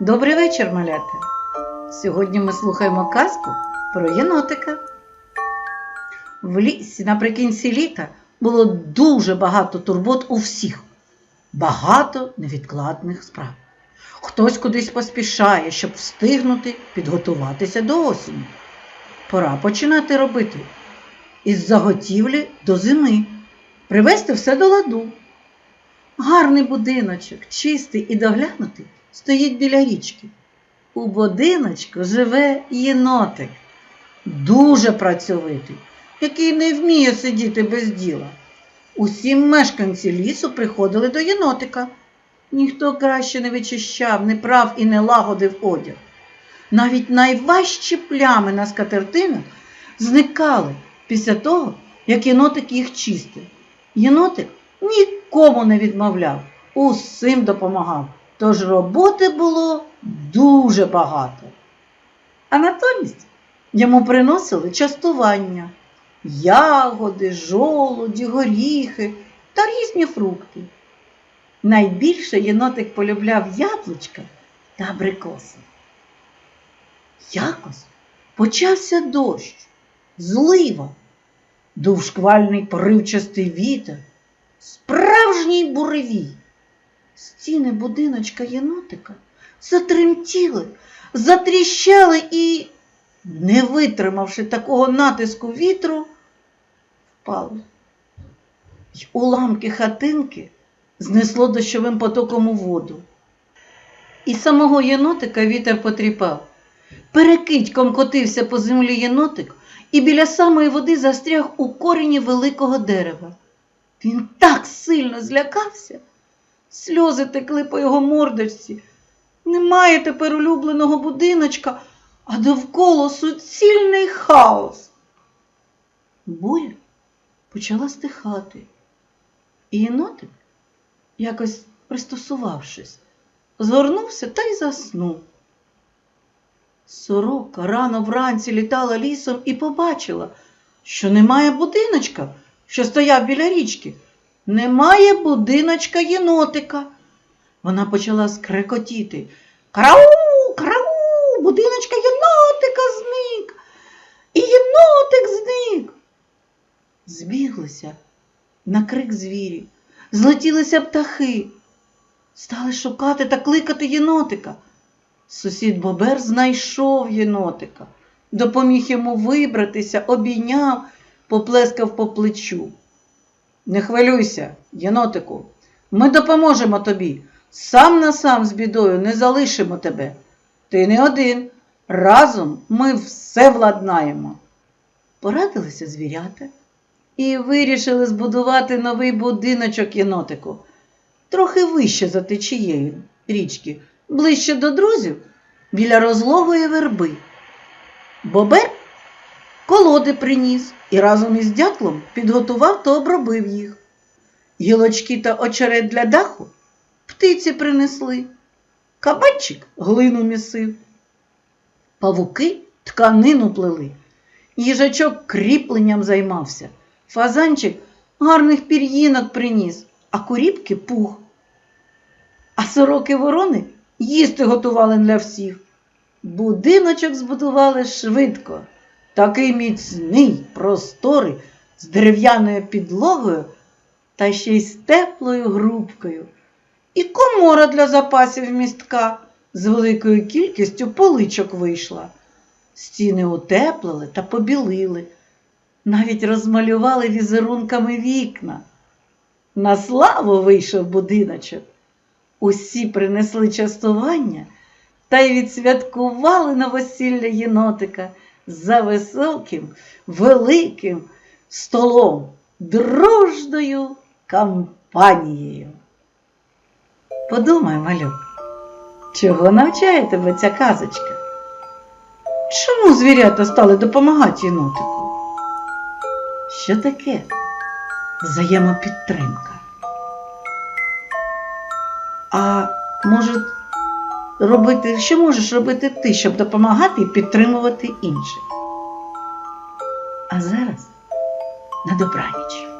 Добрий вечір, малята! Сьогодні ми слухаємо казку про єнотика. В лісі наприкінці літа було дуже багато турбот у всіх, багато невідкладних справ. Хтось кудись поспішає, щоб встигнути підготуватися до осені. Пора починати робити із заготівлі до зими, привести все до ладу. Гарний будиночок, чистий і доглянутий, стоїть біля річки. У будиночку живе єнотик, дуже працьовитий, який не вміє сидіти без діла. Усі мешканці лісу приходили до єнотика. Ніхто краще не вичищав, не прав і не лагодив одяг. Навіть найважчі плями на скатертинах зникали після того, як єнотик їх чистив. Єнотик нікому не відмовляв, усім допомагав, тож роботи було дуже багато. А натомість йому приносили частування ягоди, жолуді, горіхи та різні фрукти. Найбільше єнотик полюбляв яблучка та абрикоси. Якось почався дощ, злива, дув шквальний поривчастий вітер, справжній буревій. Стіни будиночка єнотика затремтіли, затріщали і, не витримавши такого натиску вітру, впали. Й уламки хатинки знесло дощовим потоком у воду. І самого єнотика вітер потріпав. Перекидьком котився по землі єнотик і біля самої води застряг у корені великого дерева. Він так сильно злякався, сльози текли по його мордочці. Немає тепер улюбленого будиночка, а довкола суцільний хаос. Буря почала стихати, і єнотик, якось пристосувавшись, згорнувся та й заснув. Сорока рано вранці літала лісом і побачила, що немає будиночка, що стояв біля річки. Немає будиночка єнотика. Вона почала скрекотіти. Карау, карау, будиночка єнотика зник. І єнотик зник. Збіглися на крик звірі, злетілися птахи, стали шукати та кликати єнотика. Сусід Бобер знайшов єнотика, допоміг йому вибратися, обійняв, поплескав по плечу. Не хвилюйся, єнотику, ми допоможемо тобі. Сам на сам з бідою не залишимо тебе. Ти не один. Разом ми все владнаємо. Порадилися звірята і вирішили збудувати новий будиночок єнотику, трохи вище за течією річки, ближче до друзів, біля розлогої верби. Бобер колоди приніс і разом із дятлом підготував та обробив їх. Гілочки та очерет для даху птиці принесли, кабанчик глину місив, павуки тканину плели, їжачок кріпленням займався, фазанчик гарних пір'їнок приніс, а куріпки пух. А сороки ворони їсти готували для всіх. Будиночок збудували швидко, такий міцний, просторий, з дерев'яною підлогою та ще й з теплою грубкою. І комора для запасів містка з великою кількістю поличок вийшла. Стіни утеплили та побілили, навіть розмалювали візерунками вікна. На славу вийшов будиночок. Усі принесли частування та й відсвяткували новосілля єнотика за високим, великим столом, дружною компанією. Подумай, малюк, чого навчає тебе ця казочка? Чому звірята стали допомагати єнотику? Що таке взаємопідтримка? А може робити, що можеш робити ти, щоб допомагати і підтримувати інших? А зараз на добраніч.